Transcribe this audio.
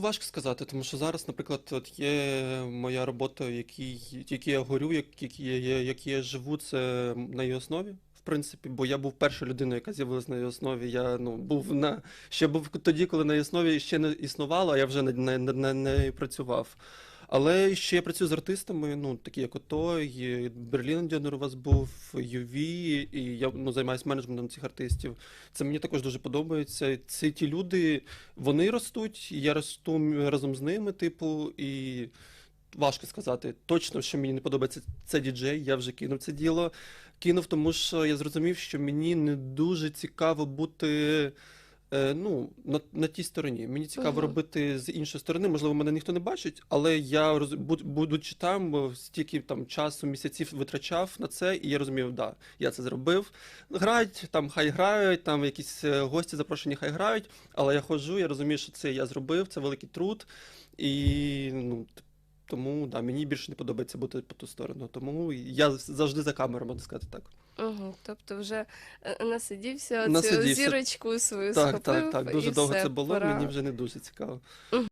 важко сказати, тому що зараз, наприклад, от є моя робота, якій, якій я горю, як- які я, які я живу, це на її основі. В принципі, бо я був першою людиною, яка з'явилася на її основі. Я ну був на ще був тоді, коли на її основі ще не існувало, а я вже не, не, не, не працював. Але ще я працюю з артистами, ну такі як ото, Берлін Дьонер у вас був, Юві, і я ну, займаюся менеджментом цих артистів. Це мені також дуже подобається. Ці ті люди, вони ростуть, я росту разом з ними, типу, і важко сказати. Точно, що мені не подобається це діджей, я вже кинув це діло. Кинув, тому що я зрозумів, що мені не дуже цікаво бути. Е, Ну, на, на тій стороні. Мені цікаво Мгм. робити з іншої сторони. Можливо, мене ніхто не бачить, але я роз, будучи там, е, стільки там часу, місяців витрачав на це, і я розумів, да, я це зробив. Грають, там хай грають, там якісь е, гості запрошені, хай грають. Але я ходжу, я розумію, що це я зробив, це великий труд. І ну, тому да, мені більше не подобається бути по ту сторону. Тому я завжди за камерою, можна сказати так. Угу. Тобто вже насидівся, насидівся, цю зірочку свою Так, схопив, так, так. Дуже і довго все, це було, пора. мені вже не дуже цікаво.